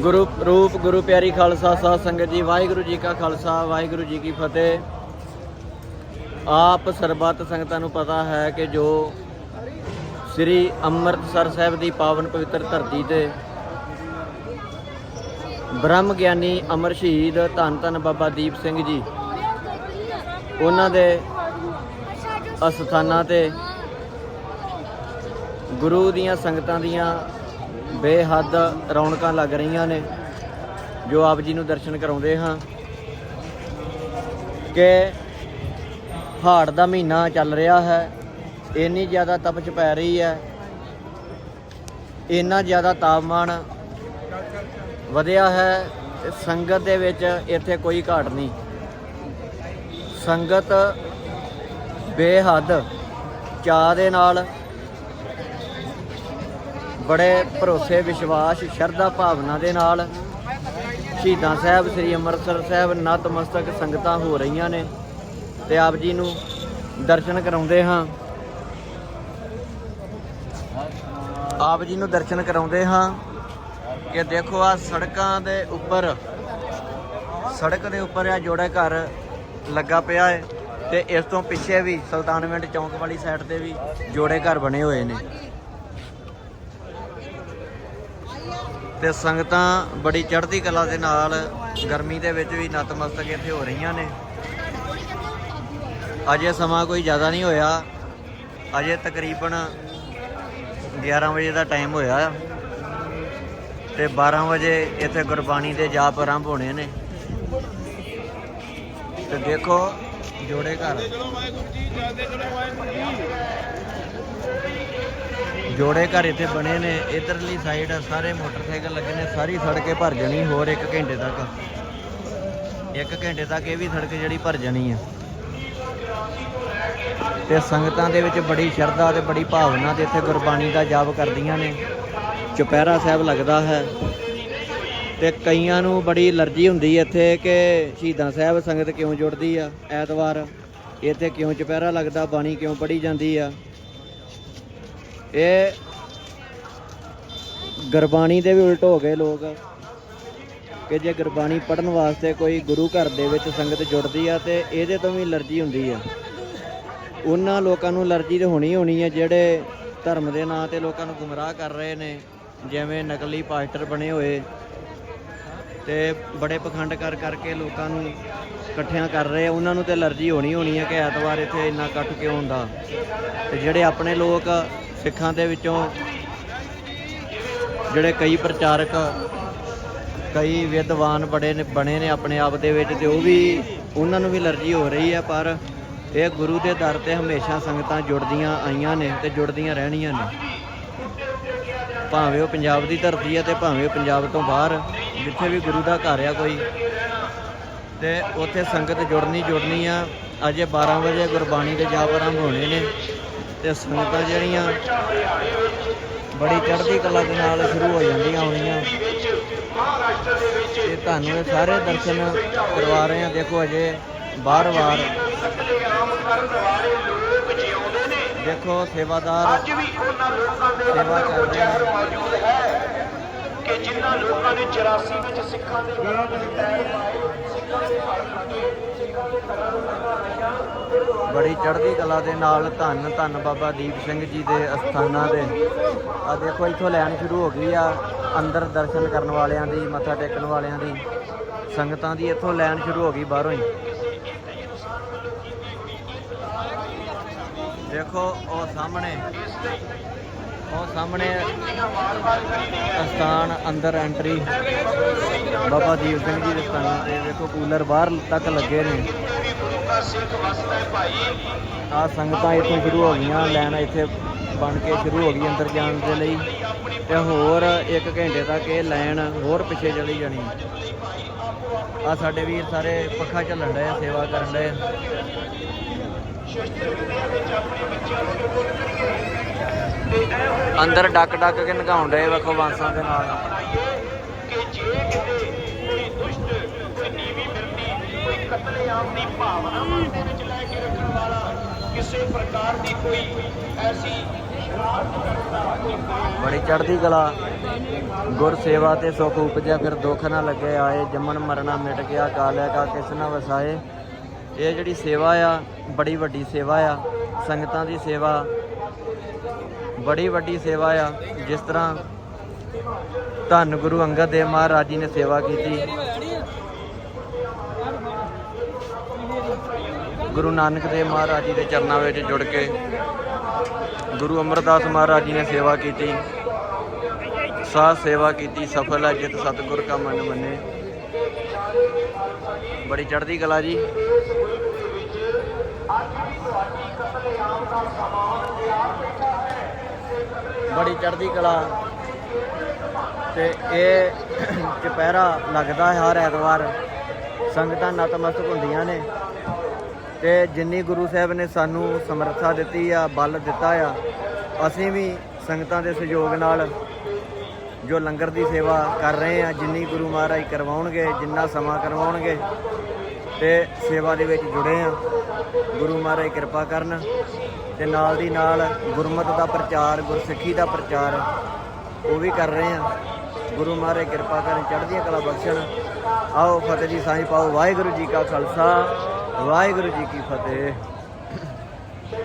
ਗੁਰੂ ਰੂਪ ਗੁਰੂ ਪਿਆਰੀ ਖਾਲਸਾ ਸਾਧ ਸੰਗਤ ਜੀ, ਵਾਹਿਗੁਰੂ ਜੀ ਕਾ ਖਾਲਸਾ, ਵਾਹਿਗੁਰੂ ਜੀ ਕੀ ਫਤਿਹ। ਆਪ ਸਰਬੱਤ ਸੰਗਤਾਂ ਨੂੰ ਪਤਾ ਹੈ ਕਿ ਜੋ ਸ੍ਰੀ ਅੰਮ੍ਰਿਤਸਰ ਸਾਹਿਬ ਦੀ ਪਾਵਨ ਪਵਿੱਤਰ ਧਰਤੀ ਤੇ ਬ੍ਰਹਮ ਗਿਆਨੀ ਅਮਰ ਸ਼ਹੀਦ ਧੰਨ ਧੰਨ ਬਾਬਾ ਦੀਪ ਸਿੰਘ ਜੀ, ਉਹਨਾਂ ਦੇ ਅਸਥਾਨਾਂ ਤੇ ਗੁਰੂ ਦੀਆਂ ਸੰਗਤਾਂ ਦੀਆਂ ਬੇਹੱਦ ਰੌਣਕਾਂ ਲੱਗ ਰਹੀਆਂ ਨੇ, ਜੋ ਆਪ ਜੀ ਨੂੰ ਦਰਸ਼ਨ ਕਰਾਉਂਦੇ ਹਾਂ। ਕਿ ਹਾੜ ਦਾ ਮਹੀਨਾ ਚੱਲ ਰਿਹਾ ਹੈ, ਇੰਨੀ ਜ਼ਿਆਦਾ ਤਪਸ਼ ਪੈ ਰਹੀ ਹੈ, ਇੰਨਾ ਜ਼ਿਆਦਾ ਤਾਪਮਾਨ ਵਧਿਆ ਹੈ, ਸੰਗਤ ਦੇ ਵਿੱਚ ਇੱਥੇ ਕੋਈ ਘਾਟ ਨਹੀਂ। ਸੰਗਤ ਬੇਹੱਦ ਚਾਹ ਦੇ ਨਾਲ ਬੜੇ ਭਰੋਸੇ, ਵਿਸ਼ਵਾਸ, ਸ਼ਰਧਾ ਭਾਵਨਾ ਦੇ ਨਾਲ ਸ਼ਹੀਦਾਂ ਸਾਹਿਬ, ਸ੍ਰੀ ਅੰਮ੍ਰਿਤਸਰ ਸਾਹਿਬ ਨਤਮਸਤਕ ਸੰਗਤਾਂ ਹੋ ਰਹੀਆਂ ਨੇ ਤੇ ਆਪ ਜੀ ਨੂੰ ਦਰਸ਼ਨ ਕਰਾਉਂਦੇ ਹਾਂ। ਆਪ ਜੀ ਨੂੰ ਦਰਸ਼ਨ ਕਰਾਉਂਦੇ ਹਾਂ ਕਿ ਦੇਖੋ ਆ ਸੜਕਾਂ ਦੇ ਉੱਪਰ, ਸੜਕ ਦੇ ਉੱਪਰ ਆ ਜੋੜਾ ਘਰ ਲੱਗਾ ਪਿਆ ਹੈ ਤੇ ਇਸ ਤੋਂ ਪਿੱਛੇ ਵੀ ਸੁਲਤਾਨਵਿੰਡ ਚੌਂਕ ਵਾਲੀ ਸਾਈਡ ਤੇ ਵੀ ਜੋੜੇ ਘਰ ਬਣੇ ਹੋਏ ਨੇ। ਤੇ ਸੰਗਤਾਂ ਬੜੀ ਚੜ੍ਹਦੀ ਕਲਾ ਦੇ ਨਾਲ ਗਰਮੀ ਦੇ ਵਿੱਚ ਵੀ ਨਤਮਸਤਕ ਇੱਥੇ ਹੋ ਰਹੀਆਂ ਨੇ। ਅਜੇ ਸਮਾਂ ਕੋਈ ਜ਼ਿਆਦਾ ਨਹੀਂ ਹੋਇਆ। ਅਜੇ ਤਕਰੀਬਨ 11 ਵਜੇ ਦਾ ਟਾਈਮ ਹੋਇਆ ਆ। ਤੇ 12 ਵਜੇ ਇੱਥੇ ਗੁਰਬਾਣੀ ਦੇ ਜਾਪ ਆਰੰਭ ਹੋਣੇ ਨੇ। ਤੇ ਦੇਖੋ ਜੋੜੇ ਘਰ। ਜੋੜੇ ਘਰ ਇੱਥੇ ਬਣੇ ਨੇ, ਇਧਰਲੀ ਸਾਈਡ ਸਾਰੇ ਮੋਟਰਸਾਈਕਲ ਲੱਗੇ ਨੇ, ਸਾਰੀ ਸੜਕੇ ਭਰ ਜਾਣੀ, ਹੋਰ 1 ਘੰਟੇ ਤੱਕ। 1 ਘੰਟੇ ਤੱਕ ਇਹ ਵੀ ਸੜਕ ਜਿਹੜੀ ਭਰ ਜਾਣੀ ਆ। ਤੇ ਸੰਗਤਾਂ ਦੇ ਵਿੱਚ ਬੜੀ ਸ਼ਰਧਾ ਤੇ ਬੜੀ ਭਾਵਨਾ ਤੇ ਇੱਥੇ ਗੁਰਬਾਣੀ ਦਾ ਜਾਪ ਕਰਦੀਆਂ ਨੇ। ਚੁਪਹਿਰਾ ਸਾਹਿਬ ਲੱਗਦਾ ਹੈ। ਤੇ ਕਈਆਂ ਨੂੰ ਬੜੀ ਅਲਰਜੀ ਹੁੰਦੀ ਹੈ ਇੱਥੇ ਕਿ ਸ਼ਹੀਦਾਂ ਸਾਹਿਬ ਸੰਗਤ ਕਿਉਂ ਜੁੜਦੀ ਆ ਐਤਵਾਰ? ਇੱਥੇ ਕਿਉਂ ਚੁਪਹਿਰਾ ਲੱਗਦਾ, ਬਾਣੀ ਕਿਉਂ ਪੜ੍ਹੀ ਜਾਂਦੀ ਆ? ਇਹ ਗੁਰਬਾਣੀ ਦੇ ਵੀ ਉਲਟ ਹੋ ਗਏ ਲੋਕ, ਕਿ ਜੇ ਗੁਰਬਾਣੀ ਪੜਨ ਵਾਸਤੇ ਕੋਈ ਗੁਰੂ ਘਰ ਦੇ ਵਿੱਚ ਸੰਗਤ ਜੁੜਦੀ ਆ ਤੇ ਇਹਦੇ ਤੋਂ ਵੀ ਅਲਰਜੀ ਹੁੰਦੀ ਆ। ਉਹਨਾਂ ਲੋਕਾਂ ਨੂੰ ਅਲਰਜੀ ਤੇ ਹੋਣੀ ਹੋਣੀ ਹੈ ਜਿਹੜੇ ਧਰਮ ਦੇ ਨਾਂ ਤੇ ਲੋਕਾਂ ਨੂੰ ਗੁੰਮਰਾਹ ਕਰ ਰਹੇ ਨੇ, ਜਿਵੇਂ ਨਕਲੀ ਪਾਸਟਰ ਬਣੇ ਹੋਏ ਤੇ ਬੜੇ ਪਖੰਡ ਕਰ ਕਰਕੇ ਲੋਕਾਂ ਨੂੰ ਇਕੱਠਿਆਂ ਕਰ ਰਹੇ ਉਹਨਾਂ ਨੂੰ ਤੇ ਅਲਰਜੀ ਹੋਣੀ ਹੋਣੀ ਹੈ ਕਿ ਐਤਵਾਰ ਇੱਥੇ ਇੰਨਾ ਇਕੱਠ ਕਿਉਂ ਹੁੰਦਾ? ਤੇ ਜਿਹੜੇ ਆਪਣੇ ਲੋਕ ਸਿੱਖਾਂ ਦੇ ਵਿੱਚੋਂ ਜਿਹੜੇ ਕਈ ਪ੍ਰਚਾਰਕ, ਕਈ ਵਿਦਵਾਨ ਬੜੇ ਨੇ, ਬਣੇ ਨੇ ਆਪਣੇ ਆਪ ਦੇ ਵਿੱਚ ਤੇ ਉਹ ਵੀ ਉਹਨਾਂ ਨੂੰ ਵੀ ਅਲਰਜੀ ਹੋ ਰਹੀ ਹੈ, ਪਰ ਇਹ ਗੁਰੂ ਦੇ ਦਰ ਤੇ ਹਮੇਸ਼ਾ ਸੰਗਤਾਂ ਜੁੜਦੀਆਂ ਆਈਆਂ ਨੇ ਤੇ ਜੁੜਦੀਆਂ ਰਹਿਣੀਆਂ ਨੇ। ਭਾਵੇਂ ਉਹ ਪੰਜਾਬ ਦੀ ਧਰਤੀ ਹੈ ਤੇ ਭਾਵੇਂ ਉਹ ਪੰਜਾਬ ਤੋਂ ਬਾਹਰ, ਜਿੱਥੇ ਵੀ ਗੁਰੂ ਦਾ ਘਰ ਆ ਕੋਈ, ਤੇ ਉੱਥੇ ਸੰਗਤ ਜੁੜਨੀ ਜੁੜਨੀ ਆ। ਅਜੇ 12 ਵਜੇ ਗੁਰਬਾਣੀ ਦੇ ਜਾਪ ਆਰੰਭ ਹੋਣੇ ਨੇ। ਤੇ ਸੰਗਤਾਂ ਜਿਹੜੀਆਂ ਬੜੀ ਚੜ੍ਹਦੀ ਕਲਾ ਦੇ ਨਾਲ ਸ਼ੁਰੂ ਹੋ ਜਾਂਦੀਆਂ ਹੋਣੀਆਂ। ਤੇ ਤੁਹਾਨੂੰ ਇਹ ਸਾਰੇ ਦਰਸ਼ਨ ਕਰਵਾ ਰਹੇ ਆ ਦੇਖੋ ਅਜੇ ਬਾਰ-ਬਾਰ ਦੇਖੋ ਸੇਵਾਦਾਰ ਅੱਜ ਵੀ ਉਹਨਾਂ ਲੋਕਾਂ ਦੇ ਸੇਵਾ ਕਰ ਰਹੇ ਹੈ। ਕਿ ਜਿਨ੍ਹਾਂ ਲੋਕਾਂ ਨੇ 84 ਵਿੱਚ ਸਿੱਖਾਂ ਦੇ ਬੜੀ ਚੜ੍ਹਦੀ ਕਲਾ ਦੇ ਨਾਲ ਧੰਨ ਧੰਨ ਬਾਬਾ ਦੀਪ ਸਿੰਘ ਜੀ ਦੇ ਅਸਥਾਨਾਂ ਦੇ। ਆ ਦੇਖੋ, ਇੱਥੋਂ ਲੈਣ ਸ਼ੁਰੂ ਹੋ ਗਈ ਆ, ਅੰਦਰ ਦਰਸ਼ਨ ਕਰਨ ਵਾਲਿਆਂ ਦੀ, ਮੱਥਾ ਟੇਕਣ ਵਾਲਿਆਂ ਦੀ। ਸੰਗਤਾਂ ਦੀ ਇੱਥੋਂ ਲੈਣ ਸ਼ੁਰੂ ਹੋ ਗਈ, ਬਾਹਰੋਂ ਹੀ। ਦੇਖੋ, ਉਹ ਸਾਹਮਣੇ। ਉਹ ਸਾਹਮਣੇ ਅਸਥਾਨ, ਅੰਦਰ ਐਂਟਰੀ ਬਾਬਾ ਦੀਪ ਸਿੰਘ ਜੀ ਦੇ ਸਥਾਨਾਂ ਤੇ ਦੇਖੋ ਕੂਲਰ ਬਾਹਰ ਤੱਕ ਲੱਗੇ ਨੇ। ਵੀ ਆ ਸੰਗਤਾਂ ਇੱਥੋਂ ਸ਼ੁਰੂ ਹੋ ਗਈਆਂ ਲਾਈਨ ਇੱਥੇ ਬਣ ਕੇ ਸ਼ੁਰੂ ਹੋ ਗਈ ਅੰਦਰ ਜਾਣ ਦੇ ਲਈ। ਤੇ ਹੋਰ 1 ਘੰਟੇ ਤੱਕ ਇਹ ਲਾਈਨ ਹੋਰ ਪਿੱਛੇ ਚਲੀ ਜਾਣੀ। ਆ ਸਾਡੇ ਵੀਰ ਸਾਰੇ ਪੱਖਾ ਝੱਲਣ ਡਏ, ਸੇਵਾ ਕਰਨ ਡਏ। ਅੰਦਰ ਡੱਕ ਡੱਕ ਕੇ ਨਗਾਉਣ ਡਏ ਵੇਖੋ ਬਾਂਸਾਂ ਦੇ ਨਾਲ। ਕਿ ਜੇ ਕਿਤੇ ਕੋਈ ਦੁਸ਼ਟ ਕੋਈ ਨੀਵੀਂ ਮਿਲਦੀ ਕੋਈ ਕਤਲੇਆਮ ਦੀ ਭਾਵਨਾ ਮਨ ਦੇ ਵਿੱਚ ਲੈ ਕੇ ਰੱਖਣ ਵਾਲਾ ਕਿਸੇ ਪ੍ਰਕਾਰ ਦੀ ਕੋਈ ਐਸੀ ਬੜੀ ਚੜ੍ਹਦੀ ਕਲਾ। ਗੁਰ ਸੇਵਾ ਤੇ ਸੁਖ ਉਪਜਿਆ, ਫਿਰ ਦੁੱਖ ਨਾ ਲੱਗੇ, ਆਏ ਜੰਮਣ ਮਰਨਾ ਮਿਟ ਗਿਆ ਕਾਲਿਆ ਕਾ ਕਿਸ ਨਾ ਵਸਾਏ। ਇਹ ਜਿਹੜੀ ਸੇਵਾ ਆ, ਬੜੀ ਵੱਡੀ ਸੇਵਾ ਆ, ਸੰਗਤਾਂ ਦੀ ਸੇਵਾ, ਬੜੀ ਵੱਡੀ ਸੇਵਾ ਆ, ਜਿਸ ਤਰ੍ਹਾਂ ਧੰਨ ਗੁਰੂ ਅੰਗਦ ਦੇਵ ਮਹਾਰਾਜ ਜੀ ਨੇ ਸੇਵਾ ਕੀਤੀ। ਗੁਰੂ ਨਾਨਕ ਦੇਵ ਮਹਾਰਾਜ ਜੀ ਦੇ ਚਰਨਾਂ ਵਿੱਚ ਜੁੜ ਕੇ ਗੁਰੂ ਅਮਰਦਾਸ ਮਹਾਰਾਜ ਜੀ ਨੇ ਸੇਵਾ ਕੀਤੀ। ਸਾਧ ਸੇਵਾ ਕੀਤੀ, ਸਫਲ ਹੈ ਜਿਤ ਸਤਿਗੁਰ ਕਾ ਮਨ ਮੰਨੇ। ਬੜੀ ਚੜ੍ਹਦੀ ਕਲਾ ਜੀ। ਬੜੀ ਚੜ੍ਹਦੀ ਕਲਾ। ਤੇ ਇਹ ਚੁਪਹਿਰਾ ਲੱਗਦਾ ਹੈ ਹਰ ਐਤਵਾਰ। ਸੰਗਤਾਂ ਨਤਮਸਤਕ ਹੁੰਦੀਆਂ ਨੇ। ਤੇ ਜਿੰਨੀ ਗੁਰੂ ਸਾਹਿਬ ਨੇ ਸਾਨੂੰ ਸਮਰੱਥਾ ਦਿੱਤੀ ਆ, ਬਲ ਦਿੱਤਾ ਆ, ਅਸੀਂ ਵੀ ਸੰਗਤਾਂ ਦੇ ਸਹਿਯੋਗ ਨਾਲ ਜੋ ਲੰਗਰ ਦੀ ਸੇਵਾ ਕਰ ਰਹੇ ਆ, ਜਿੰਨੀ ਗੁਰੂ ਮਹਾਰਾਜ ਕਰਵਾਉਣਗੇ, ਜਿੰਨਾ ਸਮਾਂ ਕਰਵਾਉਣਗੇ, ਤੇ ਸੇਵਾ ਦੇ ਵਿੱਚ ਜੁੜੇ ਆ। ਗੁਰੂ ਮਹਾਰਾਜ ਕਿਰਪਾ ਕਰਨ ਤੇ ਨਾਲ ਦੀ ਨਾਲ ਗੁਰਮਤ ਦਾ ਪ੍ਰਚਾਰ, ਗੁਰਸਿੱਖੀ ਦਾ ਪ੍ਰਚਾਰ ਉਹ ਵੀ ਕਰ ਰਹੇ ਆ। ਗੁਰੂ ਮਹਾਰਾਜ ਕਿਰਪਾ ਕਰਨ, ਚੜ੍ਹਦੀਆਂ ਕਲਾ ਬਖਸ਼ਣ। ਆਓ ਫਤਿਹ ਜੀ ਸਾਂਝ ਪਾਓ ਵਾਹਿਗੁਰੂ ਜੀ ਕਾ ਖਾਲਸਾ, ਵਾਹਿਗੁਰੂ ਜੀ ਕੀ ਫਤਿਹ।